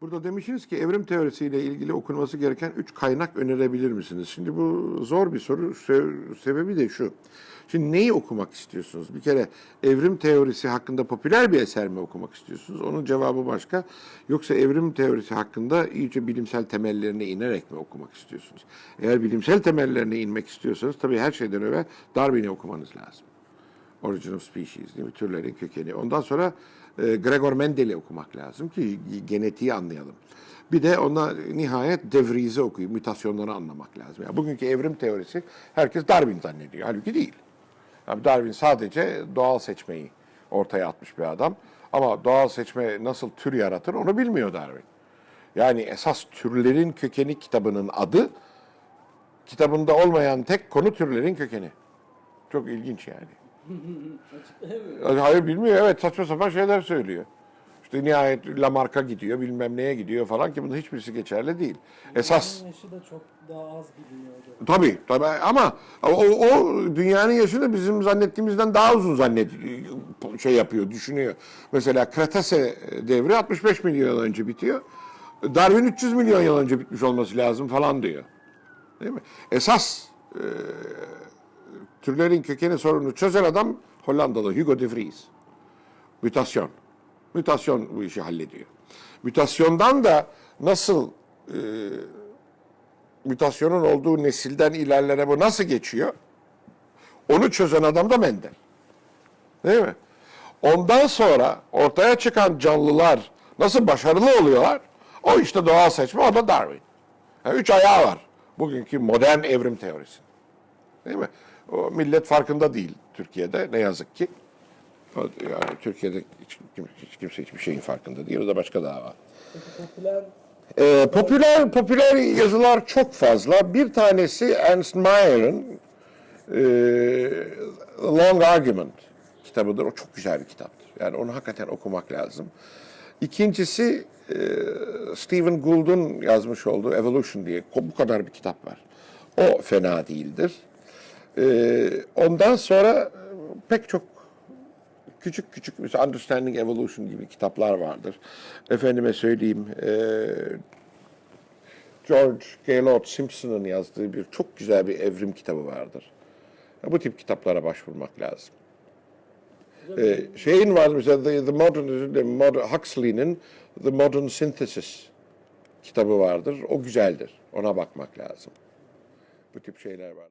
Burada demişsiniz ki evrim teorisiyle ilgili okunması gereken üç kaynak önerebilir misiniz? Şimdi bu zor bir soru. Se- Sebebi de şu. Şimdi neyi okumak istiyorsunuz? Bir kere evrim teorisi hakkında popüler bir eser mi okumak istiyorsunuz? Onun cevabı başka. Yoksa evrim teorisi hakkında iyice bilimsel temellerine inerek mi okumak istiyorsunuz? Eğer bilimsel temellerine inmek istiyorsanız tabii her şeyden evvel Darwin'i okumanız lazım. Origin of Species değil mi? Türlerin kökeni. Ondan sonra e, Gregor Mendel'i okumak lazım ki genetiği anlayalım. Bir de ona nihayet De Vries'i okuyup mutasyonları anlamak lazım. Yani bugünkü evrim teorisi herkes Darwin zannediyor. Halbuki değil. Yani Darwin sadece doğal seçmeyi ortaya atmış bir adam. Ama doğal seçme nasıl tür yaratır onu bilmiyor Darwin. Yani esas türlerin kökeni kitabının adı kitabında olmayan tek konu türlerin kökeni. Çok ilginç yani. Hayır bilmiyor. Evet saçma sapan şeyler söylüyor. İşte nihayet Lamarck'a gidiyor, bilmem neye gidiyor falan ki bunun hiçbirisi geçerli değil. Esas Dünyanın yaşı da çok daha az biliniyor hocam. tabii tabii ama o, o dünyanın yaşı da bizim zannettiğimizden daha uzun zannet şey yapıyor, düşünüyor. Mesela Kretase devri 65 milyon yıl önce bitiyor. Darwin 300 milyon yıl önce bitmiş olması lazım falan diyor. Değil mi? Esas e, türlerin kökeni sorununu çözen adam Hollandalı Hugo de Vries. Mütasyon. Mütasyon bu işi hallediyor. Mütasyondan da nasıl e, mütasyonun olduğu nesilden ilerlere bu nasıl geçiyor? Onu çözen adam da Mendel. Değil mi? Ondan sonra ortaya çıkan canlılar nasıl başarılı oluyorlar? O işte doğal seçme, o da Darwin. Yani üç ayağı var bugünkü modern evrim teorisi. Değil mi? O millet farkında değil Türkiye'de ne yazık ki. Yani Türkiye'de hiç, hiç kimse hiçbir şeyin farkında değil. O da başka dava. Popüler Ee, popüler popüler yazılar çok fazla. Bir tanesi Ernst Mayer'ın e, Long Argument kitabıdır. O çok güzel bir kitaptır. Yani onu hakikaten okumak lazım. İkincisi e, Stephen Gould'un yazmış olduğu Evolution diye bu kadar bir kitap var. O fena değildir. Ee, ondan sonra e, pek çok küçük küçük mesela Understanding Evolution gibi kitaplar vardır. Efendime söyleyeyim e, George Gaylord Simpson'ın yazdığı bir çok güzel bir evrim kitabı vardır. Bu tip kitaplara başvurmak lazım. E, şeyin var mesela The, the Modern, the Modern Huxley'nin The Modern Synthesis kitabı vardır. O güzeldir. Ona bakmak lazım. Bu tip şeyler var.